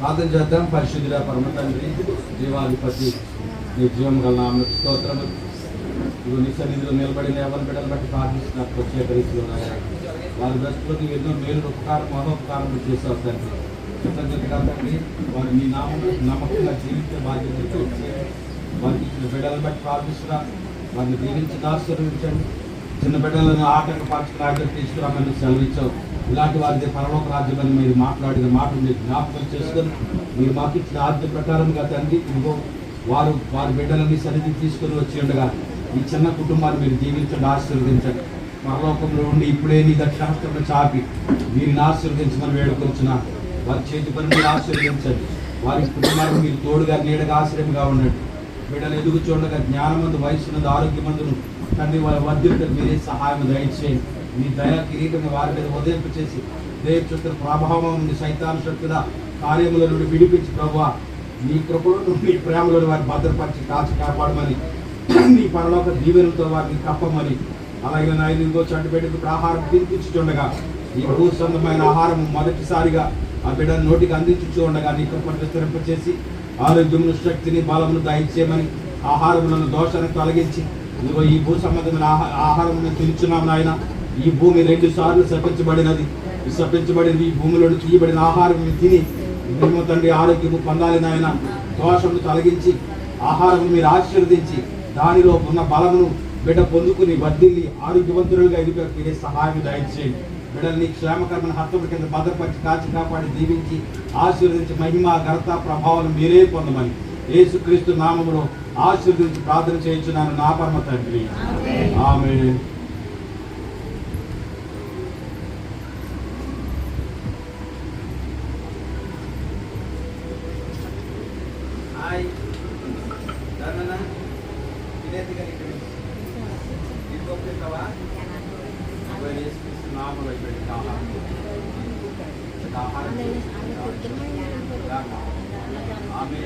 ప్రార్థన చేద్దాం పరిశుద్ధుల పరమ తండ్రి జీవాధిపతి నీ జీవం గల నామ స్తోత్రము ఇవి నీ సన్నిధిలో నిలబడిన ఎవరి బిడ్డలు బట్టి ప్రార్థిస్తున్నారు ప్రత్యేక రీతిలో వారి దృష్టిలోకి ఎన్నో మేలు ఉపకారం మహోపకారం చేశారు తండ్రి. కృతజ్ఞతగా తండ్రి వారు నీ నామం నమ్మకంగా జీవించే బాధ్యత వారికి ఇచ్చిన బిడ్డలను బట్టి ప్రార్థిస్తున్నా వారిని దీవించి ఆశీర్వదించండి చిన్న బిడ్డలను ఆటంకపరచుకుని ఆగ్రహ తీసుకురామని సెలవిచ్చావు. ఇలాంటి వారిది పరలోక రాజ్యమని మీరు మాట్లాడిన మాట మీరు జ్ఞాపకం చేసుకొని మీరు మాకు ఇచ్చిన ఆజ్ఞ ప్రకారంగా తండ్రి ఇదిగో వారు వారి బిడ్డలని సన్నిధి తీసుకొని వచ్చి ఉండగా ఈ చిన్న కుటుంబాన్ని మీరు దీవించండి ఆశీర్వదించండి. పరలోకంలో ఉండి ఇప్పుడే నీ దక్షిణాస్త్రం చాపి వీరిని ఆశీర్వదించమని వేడుకొచ్చిన వారి చేతి పని మీరు ఆశీర్వదించండి. వారి కుటుంబానికి మీరు తోడుగా నీడగా ఆశ్రయంగా ఉండండి. బిడ్డలు ఎదుగు చూడగా జ్ఞానమందు వయసునందు ఆరోగ్యమందును తండ్రి వారి వర్ధిల్లకు మీరే సహాయం దయచేయండి. మీ దయ కిరీటం వారి మీద ఉదయింప చేసి దేవ చుట్టూ ప్రభావం నుండి సైతాన శక్తుల కార్యముల నుండి విడిపించి ప్రభు నీ కృపలో నీ ప్రేమలో వారిని భద్రపరిచి కాచి కాపాడమని నీ పరలోక దీవెనలతో వారిని కప్పమని అలాగే నాయన ఇంకో చట్టు బిడ్డకు ఆహారం తినిపించుచుండగా ఈ భూ సంబంధమైన ఆహారం మొదటిసారిగా ఆ బిడ్డ నోటికి అందించుచూ ఉండగా నీ కృపను విస్తరింపచేసి ఆరోగ్యమును శక్తిని బలమును దయచేయమని ఆహారములను దోషాన్ని తొలగించి ఇదిగో ఈ భూ సంబంధమైన ఆహా- ఆహారం తినుచున్నాం నాయన. ఈ భూమి రెండు సార్లు శపించబడినది ఈ శపించబడినది ఈ భూమిలో తీయబడిన ఆహారం తిని మేము తండ్రి ఆరోగ్యము పొందాలి నాయన. దోషము తొలగించి ఆహారం మీరు ఆశీర్వదించి దానిలో ఉన్న బలమును బిడ్డ పొందుకుని వర్ధిల్లి ఆరోగ్యవంతులుగా ఎదుగు మీరే సహాయం దయచేయండి. బిడ్డల్ని క్షేమకరమైన హస్తముల కింద భద్రపరిచి కాచి కాపాడి దీవించి ఆశీర్వదించి మహిమ ఘనత ప్రభావం మీరే పొందమని యేసుక్రీస్తు నామములో ఆశీర్వదించి ప్రార్థన చేయించున్నాను. నా పరమ తండ్రి. ఆమె హాయ్. ధర్మనా? వినేతి గారు ఇక్కడ. ఆహారం ఆహారం ఆమె